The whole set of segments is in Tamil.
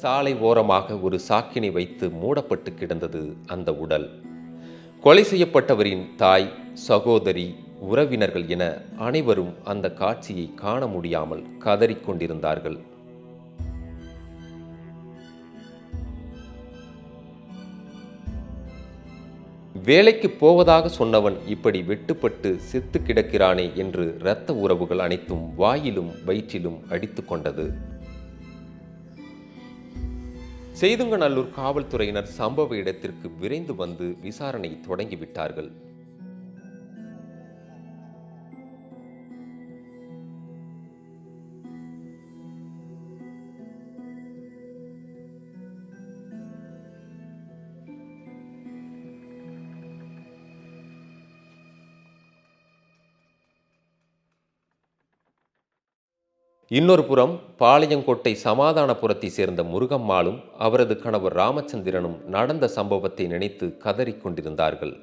சாலை ஓரமாக ஒரு சாக்கினை வைத்து மூடப்பட்டு கிடந்தது அந்த உடல். கொலை செய்யப்பட்டவரின் தாய் சகோதரி உறவினர்கள் என அனைவரும் அந்த காட்சியை காண முடியாமல் கதறிக்கொண்டிருந்தார்கள் வேலைக்கு போவதாக சொன்னவன் இப்படி வெட்டுப்பட்டு செத்து கிடக்கிறானே என்று இரத்த உறவுகள் அனைத்தும் வாயிலும் வயிற்றிலும் அடித்து கொண்டது. செய்துங்கநல்லூர் காவல்துறையினர் சம்பவ இடத்திற்கு விரைந்து வந்து விசாரணை தொடங்கிவிட்டார்கள். இன்னொரு புறம் பாளையங்கோட்டை சமாதானபுரத்தை சேர்ந்த முருகம்மாளும் அவரது கணவர் ராமச்சந்திரனும் நடந்த சம்பவத்தை நினைத்து கதறிக் கொண்டிருந்தார்கள்.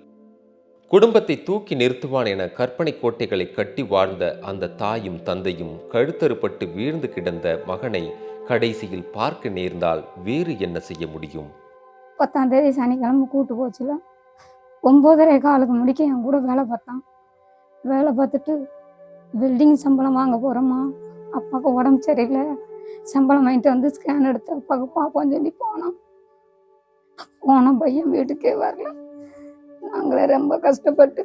குடும்பத்தை தூக்கி நிறுத்துவான் என கற்பனை கோட்டைகளை கட்டி வாழ்ந்த அந்த தாயும் தந்தையும் கழுத்தறுபட்டு வீழ்ந்து கிடந்த மகனை கடைசியில் பார்க்க நேர்ந்தால் வேறு என்ன செய்ய முடியும்? பத்தாம் தேதி சனிக்கிழமை கூட்டு போச்சுல. ஒம்போதரை காலுக்கு முடிக்க என் கூட வேலை பார்த்தான். வேலை பார்த்துட்டு வெல்டிங் சம்பளம் வாங்க போகிறோமா அப்பாவுக்கு உடம்பு சரியில்லை. சம்பளம் வாங்கிட்டு வந்து ஸ்கேன் எடுத்து அப்பாவுக்கு பார்ப்போம் சொல்லி போனோம். போனோம் பையன் வீட்டுக்கே வரல. நாங்களே ரொம்ப கஷ்டப்பட்டு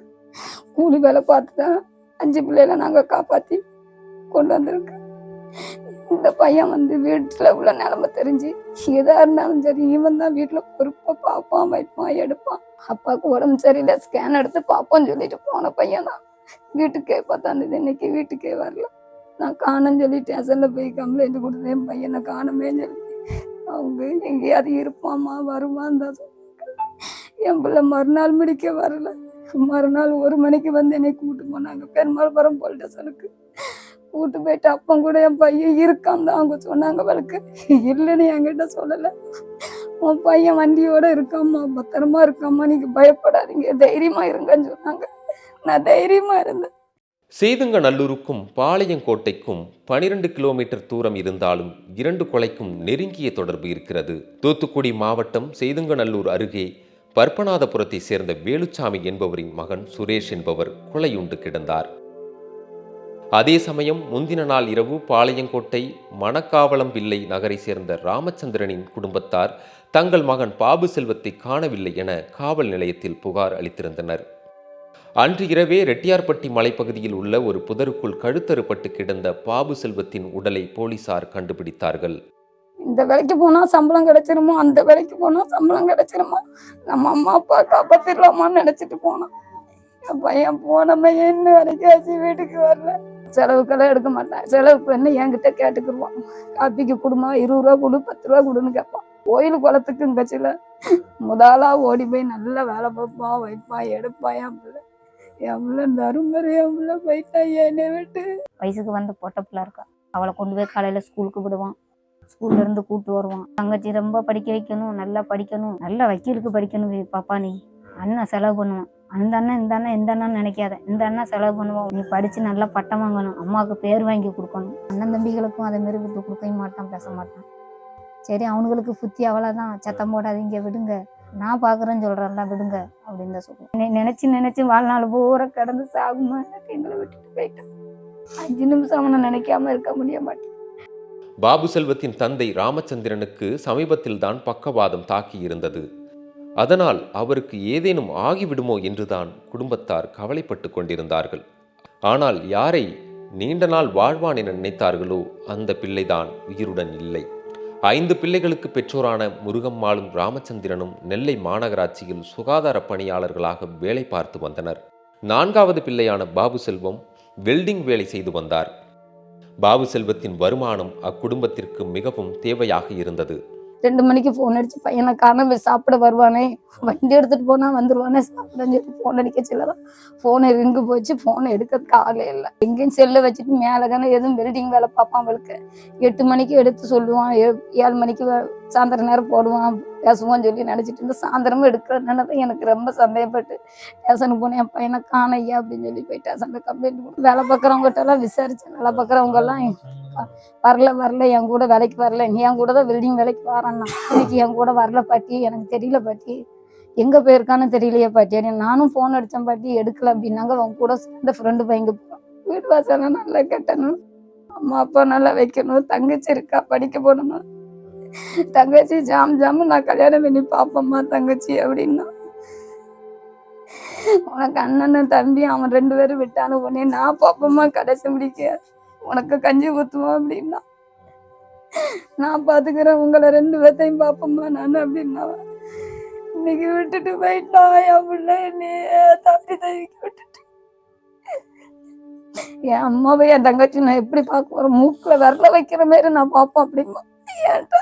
கூலி வேலை பார்த்து தான் அஞ்சு பிள்ளைகளை நாங்கள் காப்பாற்றி கொண்டு வந்திருக்கோம். இந்த பையன் வந்து வீட்டில் உள்ள நிலமை தெரிஞ்சு எதாக இருந்தாலும் சரி இவன் தான் வீட்டில் பொறுப்பாக பார்ப்பான் வைப்பான் எடுப்பான். அப்பாவுக்கு உடம்பு சரியில்லை ஸ்கேன் எடுத்து பார்ப்போம்னு சொல்லிட்டு போன பையன் தான் வீட்டுக்கே பார்த்தாந்தது இன்னைக்கு வீட்டுக்கே வரல. நான் காணன்னு சொல்லி ஸ்டேஷனில் போய் கம்ப்ளைண்ட் கொடுத்தேன். என் பையனை காணுமே சொல்லி. அவங்க எங்கேயாவது இருப்பாமா வருமான்னு தான் என் பிள்ளை மறுநாள் முடிக்க வரல. மறுநாள் ஒரு மணிக்கு வந்து என்னை கூட்டு போனாங்க. பெருமாள்புரம் போலீஸ் ஸ்டேஷனுக்கு கூட்டு போயிட்டு அப்பன் கூட என் பையன் இருக்கான் தான் அவங்க சொன்னாங்க அவளுக்கு. இல்லைன்னு என்கிட்ட சொல்லலை. உன் பையன் வண்டியோட இருக்காம்மா பத்திரமா இருக்காம்மா. நீங்க பயப்படாதீங்க. தைரியமா இருங்கன்னு சொன்னாங்க. நான் தைரியமா இருந்தேன். செய்துங்கநல்லூருக்கும் பாளையங்கோட்டைக்கும் பனிரெண்டு கிலோமீட்டர் தூரம் இருந்தாலும் இரண்டு கொலைக்கும் நெருங்கிய தொடர்பு இருக்கிறது. தூத்துக்குடி மாவட்டம் செய்துங்கநல்லூர் அருகே பற்பநாதபுரத்தை சேர்ந்த வேலுச்சாமி என்பவரின் மகன் சுரேஷ் என்பவர் கொலையுண்டு கிடந்தார். அதே சமயம் முந்தின நாள் இரவு பாளையங்கோட்டை மணக்காவளம் பிள்ளை நகரை சேர்ந்த ராமச்சந்திரனின் குடும்பத்தார் தங்கள் மகன் பாபு செல்வத்தை காணவில்லை என காவல் நிலையத்தில் புகார் அளித்திருந்தனர். அன்று இரவே ரெட்டியார்பட்டி மலைப்பகுதியில் உள்ள ஒரு புதருக்குள் கழுத்தறுப்பட்டு கிடந்த பாபு செல்வத்தின் உடலை போலீசார் கண்டுபிடித்தார்கள். இந்த வேலைக்கு போனா சம்பளம் கிடைச்சிருமோ? அந்த வேலைக்கு போனா சம்பளம் கிடைச்சிருமோ? நம்ம அம்மா அப்பா காப்பாத்திடலாமான்னு நினைச்சிட்டு போனான் பையன் போனமே என்ன வரைக்கும் ஆச்சு வீட்டுக்கு வரல. செலவுக்கெல்லாம் எடுக்க மாட்டேன். செலவுக்கு என்ன என்கிட்ட கேட்டுக்கிடுவான் காப்பிக்கு கொடுமா இருபது ரூபா கொடு பத்து ரூபா கொடுன்னு கேட்பான். கோயில் குளத்துக்கு இங்கச்சில முதலா ஓடி போய் நல்லா வேலை பார்ப்பான் வைப்பான் எடுப்பான் என் பிள்ளை. என் பிள்ளை தருமரு என் பிள்ளை போயிட்டா என்னை விட்டு. வயசுக்கு வந்த பொட்ட பிள்ளை இருக்கா. அவளை கொண்டு போய் காலையில் ஸ்கூலுக்கு விடுவான். ஸ்கூல்ல இருந்து கூப்பிட்டு வருவான். தங்கச்சி ரொம்ப படிக்க வைக்கணும் நல்லா படிக்கணும் நல்லா வக்கீலுக்கு படிக்கணும் பாப்பா நீ. அண்ணன் செலவு பண்ணுவான். அந்த அண்ணன் இந்த அண்ணன் இந்த அண்ணன் நினைக்காத. இந்த அண்ணன் செலவு பண்ணுவான். நீ படித்து நல்லா பட்டம் வாங்கணும். அம்மாவுக்கு பேர் வாங்கி கொடுக்கணும். அண்ணன் தம்பிகளுக்கும் அதே மாதிரி விட்டு கொடுக்கவே மாட்டான் பேச மாட்டான். சரி அவனுங்களுக்கு புத்தி அவ்வளோதான் சத்தம் போடாதீங்க விடுங்க. நான் பார்க்குறேன்னு சொல்கிறேன்ல விடுங்க அப்படின்னு தான் சொல்லுவேன் நினச்சி நினச்சி வாழ்நாள் பூரா கடந்து சாகுமா? எங்களை விட்டுட்டு போயிட்டேன். அஞ்சு நிமிஷம் அவனை நினைக்காம இருக்க முடிய மாட்டேன். பாபு செல்வத்தின் தந்தை ராமச்சந்திரனுக்கு சமீபத்தில் தான் பக்கவாதம் தாக்கி இருந்தது. அதனால் அவருக்கு ஏதேனும் ஆகிவிடுமோ என்றுதான் குடும்பத்தார் கவலைப்பட்டு கொண்டிருந்தார்கள். ஆனால் யாரை நீண்ட நாள் வாழ்வான் என நினைத்தார்களோ அந்த பிள்ளைதான் உயிருடன் இல்லை. ஐந்து பிள்ளைகளுக்கு பெற்றோரான முருகம்மாளும் ராமச்சந்திரனும் நெல்லை மாநகராட்சியில் சுகாதார பணியாளர்களாக வேலை பார்த்து வந்தனர். நான்காவது பிள்ளையான பாபு செல்வம் வெல்டிங் வேலை செய்து வந்தார். பாபு செல்வத்தின் வருமானம் அக்குடும்பத்திற்கு மிகவும் தேவையாக இருந்தது. ரெண்டு மணிக்கு ஃபோன் அடிச்சு பையனை காரணம் சாப்பிட வருவானே. வண்டி எடுத்துட்டு போனா வந்துருவானே சாப்பிடன்னு சொல்லி ஃபோன் அடிக்க சொல்லதான் ஃபோனை ரிங்கு போச்சு ஃபோனை எடுக்கிறதுக்கு ஆளே இல்லை. எங்கேயும் செல்லை வச்சுட்டு மேலே தானே எதுவும் வெல்டிங் வேலை பார்ப்பான் அவளுக்கு. எட்டு மணிக்கு எடுத்து சொல்லுவான் ஏ- ஏழு மணிக்கு சாயந்தரம் நேரம் போடுவான். பேசுவோம் சொல்லி நினச்சிட்டு இருந்து சாயந்தரமும் எடுக்கிறதுனால தான் எனக்கு ரொம்ப சந்தேகப்பட்டு டேஷனுக்கு போனேன் என் பையனை காணையா? அப்படின்னு சொல்லி போய் ஸ்டேஷனில் கம்ப்ளைண்ட் கொடுத்து வேலை பார்க்குறவங்ககிட்டலாம் விசாரித்தேன் வேலை பார்க்குறவங்கெல்லாம் வரல வரல என் கூட வேலைக்கு வரல. நீ என் கூட தான் வெல்டிங் வேலைக்கு வரேன்னா. இன்னைக்கு என் கூட வரல பாட்டி எனக்கு தெரியல பாட்டி. எங்கே போயிருக்கான்னு தெரியலையே பாட்டி. அப்படின்னு நானும் ஃபோன் அடித்தேன் பாட்டி எடுக்கல அப்படின்னாங்க. அவங்க கூட சேர்ந்த ஃப்ரெண்டு பையங்க போகிறோம் வீடு வாசலாம் நல்லா கட்டணும். அம்மா அப்பா நல்லா வைக்கணும். தங்கச்சி இருக்கா படிக்க போடணும் தங்கச்சி ஜாம் ஜாமு நான் கல்யாணம் பண்ணி பாப்பம்மா தங்கச்சி அப்படின்னா. உனக்கு அண்ணனும் தம்பி அவன் ரெண்டு பேரும் விட்டான உடனே நான் பாப்பம்மா கடைசி முடிக்க. உனக்கு கஞ்சி ஊத்துவோம் அப்படின்னா. நான் பாத்துக்கிறேன் உங்களை ரெண்டு பேர்த்தையும் பாப்பம்மா நான் அப்படின்னா. இன்னைக்கு விட்டுட்டு போயிட்டான் என் பிள்ளை என்னைய தப்பி தவிக்க விட்டுட்டு. என் அம்மாவை என் தங்கச்சி நான் எப்படி பார்க்க போறேன் மூக்கில் விரல வைக்கிற மாதிரி நான் பார்ப்பேன் அப்படிமா. ஏன்டா?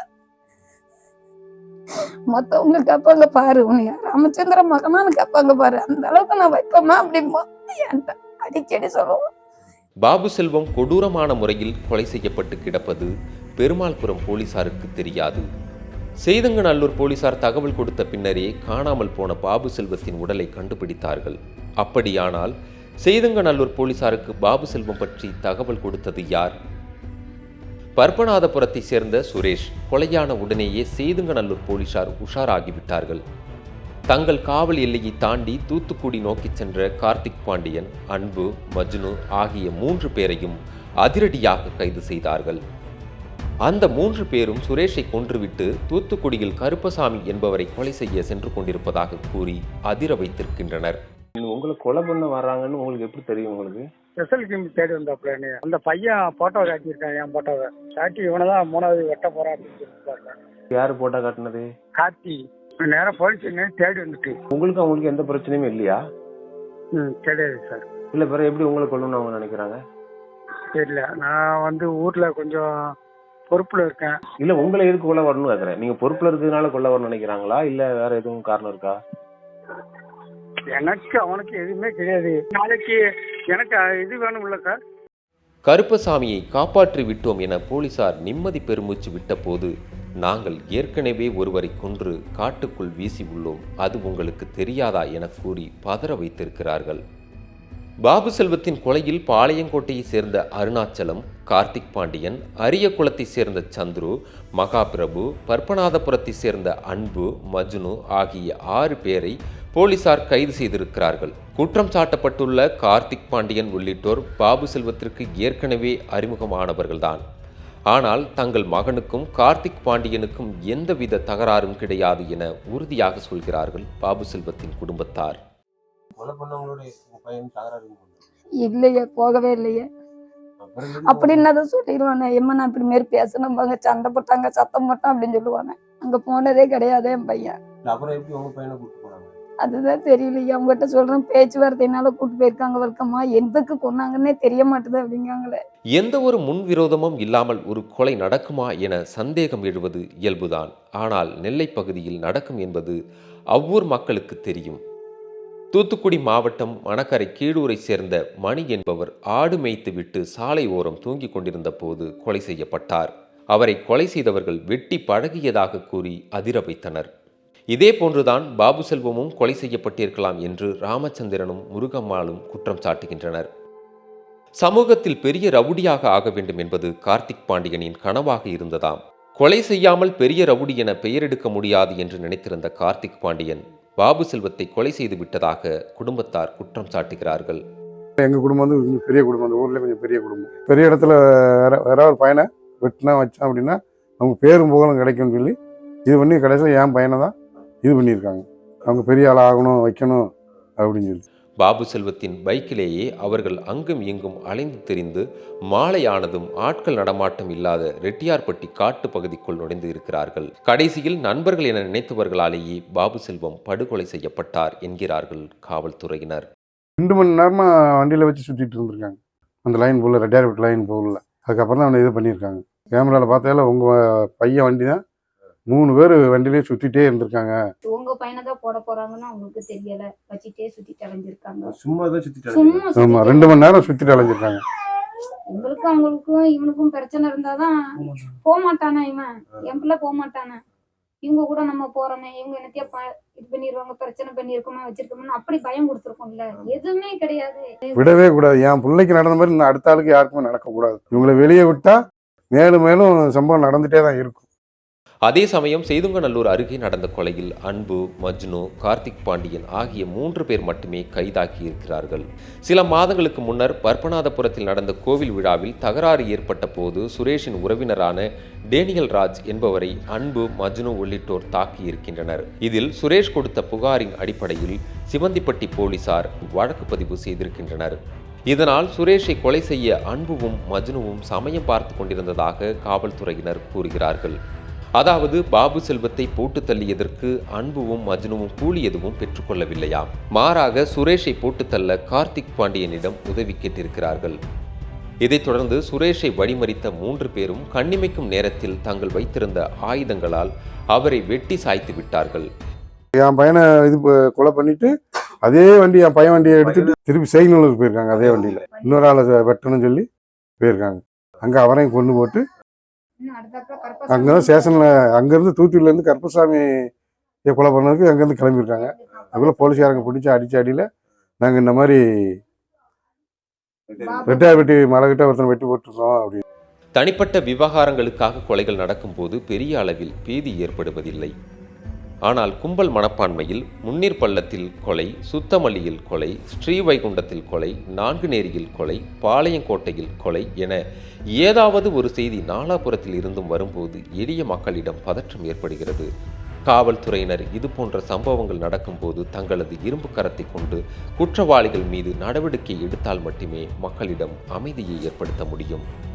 மத்தவங்க கேட்பாங்க பாரு உன்னைய ராமச்சந்திர மகனான்னு கேட்பாங்க பாரு. அந்த அளவுக்கு நான் வைப்பேமா அப்படிமா அடிக்கடி சொல்லுவோம் பாபு செல்வம் கொடூரமான முறையில் கொலை செய்யப்பட்டு கிடப்பது பெருமாள்புரம் போலீசாருக்கு தெரியாது. செய்தங்கநல்லூர் போலீசார் தகவல் கொடுத்த பின்னரே காணாமல் போன பாபு செல்வத்தின் உடலை கண்டுபிடித்தார்கள். அப்படியானால் செய்தங்கநல்லூர் போலீசாருக்கு பாபு செல்வம் பற்றி தகவல் கொடுத்தது யார்? பர்பநாதபுரத்தை சேர்ந்த சுரேஷ் கொலையான உடனேயே சேதுங்கநல்லூர் போலீசார் உஷாராகிவிட்டார்கள். தங்கள் காவல் எல்லையை தாண்டி தூத்துக்குடி நோக்கிச் சென்ற கார்த்திக் பாண்டியன் அன்பு மஜ்னு ஆகிய மூன்று பேரையும் அதிரடியாக கைது செய்தார்கள். அந்த மூன்று பேரும் சுரேஷை கொன்றுவிட்டு தூத்துக்குடியில் கருப்பசாமி என்பவரை கொலை செய்ய சென்று கொண்டிருப்பதாக கூறி அதிர வைத்திருக்கின்றனர். உங்களை கொலை பண்ண வர்றாங்கன்னு உங்களுக்கு எப்படி தெரியும் உங்களுக்கு? ஸ்பெஷல் டீம் தேடி வந்தாப்புல என்னைய. அந்த பையன் போட்டோ காட்டியிருக்கான் என் போட்டோவை காட்டி இவனை தான் மூணாவது வெட்ட போறான் அப்படின்னு சொல்லியிருக்காங்க யாரு போட்டா காட்டினது? காட்டி நேரம் போலீஸ் தேடி வந்துட்டு. உங்களுக்கு அவங்களுக்கு எந்த பிரச்சனையும் இல்லையா? ம் கிடையாது சார். இல்ல பிறகு எப்படி உங்களை கொல்லணும்னு அவங்க நினைக்கிறாங்க? தெரியல. நான் வந்து ஊர்ல கொஞ்சம் பொறுப்புல இருக்கேன். இல்ல உங்களை எதுக்கு கொலை வரணும்னு கேக்குறேன். நீங்க பொறுப்புல இருக்கிறதுனால கொல்ல வரணும்னு நினைக்கிறாங்களா? இல்ல வேற எதுவும் காரணம் இருக்கா? எனக்கு அவனுக்கு எதுவுமே கிடையாது. நாளைக்கு எனக்கு இது வேணும்ல சார். கருப்பசாமியை காப்பாற்றி விட்டோம் என போலீசார் நிம்மதி பெருமூச்சு விட்டபோது நாங்கள் ஏற்கனவே ஒருவரை கொன்று காட்டுக்குள் வீசி உள்ளோம். அது உங்களுக்கு தெரியாதா என கூறி பதற வைத்திருக்கிறார்கள். பாபு செல்வத்தின் கொலையில் பாளையங்கோட்டையைச் சேர்ந்த அருணாச்சலம் கார்த்திக் பாண்டியன் அரியகுளத்தை சேர்ந்த சந்துரு மகாபிரபு பற்பநாதபுரத்தைச் சேர்ந்த அன்பு மஜ்னு ஆகிய ஆறு பேரை போலீசார் கைது செய்திருக்கிறார்கள். குற்றம் சாட்டப்பட்டுள்ள கார்த்திக் பாண்டியன் உள்ளிட்டோர் பாபு செல்வத்திற்கு ஏற்கனவே அறிமுகமானவர்கள்தான். ஆனால் தங்கள் மகனுக்கும் கார்த்திக் பாண்டியனுக்கும் எந்தவித தகராறும் கிடையாது என உறுதியாக சொல்கிறார்கள் பாபு செல்வத்தின் குடும்பத்தார். இல்லையே போகவே இல்லையே. அப்படின்னு தான் சொல்லிடுவானே எம்மா நான் இப்படி மாரி பேசணும் பாங்க சண்டை போட்டாங்க சத்தம் போட்டான் அப்படின்னு சொல்லுவானே. அங்க போனதே கிடையாது என் பையன். அதுதான் தெரியலையே அவங்ககிட்ட சொல்றேன் பேச்சுவார்த்தையினால கூட்டு போயிருக்காங்க வழக்கமா? எதுக்கு கொன்னாங்கன்னே தெரிய மாட்டுது அப்படிங்காங்களே. எந்த ஒரு முன்விரோதமும் இல்லாமல் ஒரு கொலை நடக்குமா என சந்தேகம் எழுவது இயல்புதான். ஆனால் நெல்லை பகுதியில் நடக்கும் என்பது அவ்வூர் மக்களுக்கு தெரியும். தூத்துக்குடி மாவட்டம் மணக்கரை கீழூரை சேர்ந்த மணி என்பவர் ஆடு மேய்த்து விட்டு சாலை ஓரம் தூங்கிக் கொண்டிருந்த போது கொலை செய்யப்பட்டார். அவரை கொலை செய்தவர்கள் வெட்டி பழகியதாக கூறி அதிர வைத்தனர். இதே போன்றுதான் பாபு செல்வமும் கொலை செய்யப்பட்டிருக்கலாம் என்று ராமச்சந்திரனும் முருகம்மாளும் குற்றம் சாட்டுகின்றனர். சமூகத்தில் பெரிய ரவுடியாக ஆக வேண்டும் என்பது கார்த்திக் பாண்டியனின் கனவாக இருந்ததாம். கொலை செய்யாமல் பெரிய ரவுடி என பெயரெடுக்க முடியாது என்று நினைத்திருந்த கார்த்திக் பாண்டியன் பாபு செல்வத்தை கொலை செய்து விட்டதாக குடும்பத்தார் குற்றம் சாட்டுகிறார்கள். எங்கள் குடும்பம் வந்து கொஞ்சம் பெரிய குடும்பம். அந்த ஊரில் கொஞ்சம் பெரிய குடும்பம். பெரிய இடத்துல வேற வேற ஒரு பையனை வெட்டினா வச்சான் அப்படின்னா அவங்க பேரும் புகழும் கிடைக்கும்னு சொல்லி இது பண்ணி கடைசியில் என் பையனை தான் இது பண்ணியிருக்காங்க. அவங்க பெரிய ஆள் ஆகணும் வைக்கணும் அப்படின்னு சொல்லி பாபு செல்வத்தின் பைக்கிலேயே அவர்கள் அங்கும் இங்கும் அலைந்து திரிந்து மாலையானதும் ஆட்கள் நடமாட்டம் இல்லாத ரெட்டியார்பட்டி காட்டு பகுதிக்குள் நுழைந்து இருக்கிறார்கள். கடைசியில் நண்பர்கள் என நினைத்தவர்களாலேயே பாபு செல்வம் படுகொலை செய்யப்பட்டார் என்கிறார்கள் காவல்துறையினர். ரெண்டு மணி நேரமாக வண்டியில் வச்சு சுற்றிட்டு இருந்திருக்காங்க. அந்த லைன் போல ரெட்டியார்பேட் லைன் போகல அதுக்கப்புறம் தான் அவனை இது பண்ணியிருக்காங்க. கேமராவில் பார்த்தால உங்கள் பையன் வண்டி தான் மூணு பேர் வண்டியிலே சுற்றிட்டே இருந்திருக்காங்க. உங்க பையனை தான் போட போறாங்கன்னு அவங்களுக்கு தெரியல. வச்சுட்டே சுத்திட்டு அலைஞ்சிருக்காங்க. சும்மா தான் சுத்திட்டு சும்மா ஆமாம் சுத்திட்டு ரெண்டு மணி நேரம் சுற்றிட்டு அலைஞ்சிருக்காங்க. எங்களுக்கும் அவங்களுக்கும் இவனுக்கும் பிரச்சனை இருந்தாதான் போக மாட்டானா இவன்? என் பிள்ளை போக மாட்டானே? இவங்க கூட நம்ம போறோமே இவங்க என்னத்தையா ப- இது பண்ணிடுவாங்க பிரச்சனை பண்ணிருக்கோமா வச்சிருக்கோம்னு அப்படி பயம் கொடுத்துருக்கோம்ல. எதுவுமே கிடையாது. விடவே கூடாது. என் பிள்ளைக்கு நடந்த மாதிரி இன்னும் அடுத்த ஆளுக்கு யாருக்குமே நடக்கக்கூடாது. இவங்களை வெளியே விட்டா மேலும் மேலும் சம்பவம் நடந்துகிட்டே தான் இருக்கும். அதே சமயம் செய்துங்கநல்லூர் அருகே நடந்த கொலையில் அன்பு மஜ்னு கார்த்திக் பாண்டியன் ஆகிய மூன்று பேர் மட்டுமே கைதாகியிருக்கிறார்கள் சில மாதங்களுக்கு முன்னர் பற்பநாதபுரத்தில் நடந்த கோவில் விழாவில் தகராறு ஏற்பட்ட போது சுரேஷின் உறவினரான டேனியல் ராஜ் என்பவரை அன்பு மஜ்னு உள்ளிட்டோர் தாக்கி இருக்கின்றனர். இதில் சுரேஷ் கொடுத்த புகாரின் அடிப்படையில் சிவந்திப்பட்டி போலீசார் வழக்கு பதிவு செய்திருக்கின்றனர். இதனால் சுரேஷை கொலை செய்ய அன்புவும் மஜ்னுவும் சமயம் பார்த்து கொண்டிருந்ததாக காவல்துறையினர் கூறுகிறார்கள். அதாவது பாபு செல்வத்தை போட்டு தள்ளியதற்கு அன்புவும் மஜ்னுவும் கூலி எதுவும் பெற்றுக்கொள்ளவில்லையாம் மாறாக சுரேஷை போட்டு தள்ள கார்த்திக் பாண்டியனிடம் உதவி கேட்டிருக்கிறார்கள். இதைத் தொடர்ந்து சுரேஷை வழிமறித்த மூன்று பேரும் கண்ணிமைக்கும் நேரத்தில் தாங்கள் வைத்திருந்த ஆயுதங்களால் அவரை வெட்டி சாய்த்து விட்டார்கள். என் பையனை இது கொலை பண்ணிட்டு அதே வண்டி என் பையன் வண்டியை எடுத்துட்டு திருப்பி செய்நூலுக்கு போயிருக்காங்க. அதே வண்டியில். இன்னொரு ஆளை வெட்டணும்னு சொல்லி போயிருக்காங்க. அங்கே அவரையும் கொண்டு போட்டு அங்கே தான் ஸ்டேஷனில் அங்கேருந்து தூத்துக்குடியிலேருந்து கருப்பசாமி கொலை பண்ணதுக்கு அங்கேருந்து கிளம்பியிருக்காங்க. அதுக்குள்ளே போலீஸ்காரங்க பிடிச்சி அடிச்ச அடியில் நாங்கள் இந்த மாதிரி ரெட்டார் வெட்டி மலைகிட்ட ஒருத்தனை வெட்டி போட்டிருக்கோம் அப்படி தனிப்பட்ட விவகாரங்களுக்காக கொலைகள் நடக்கும்போது பெரிய அளவில் பீதி ஏற்படுவதில்லை. ஆனால் கும்பல் மனப்பான்மையில் முன்னீர் பள்ளத்தில் கொலை சுத்தமல்லியில் கொலை ஸ்ரீவைகுண்டத்தில் கொலை நான்குநேரியில் கொலை பாளையங்கோட்டையில் கொலை என ஏதாவது ஒரு செய்தி நாலாபுரத்தில் இருந்தும் வரும்போது எளிய மக்களிடம் பதற்றம் ஏற்படுகிறது. காவல்துறையினர் இது போன்ற சம்பவங்கள் நடக்கும்போது தங்களது இரும்பு கரத்தை கொண்டு குற்றவாளிகள் மீது நடவடிக்கை எடுத்தால் மட்டுமே மக்களிடம் அமைதியை ஏற்படுத்த முடியும்.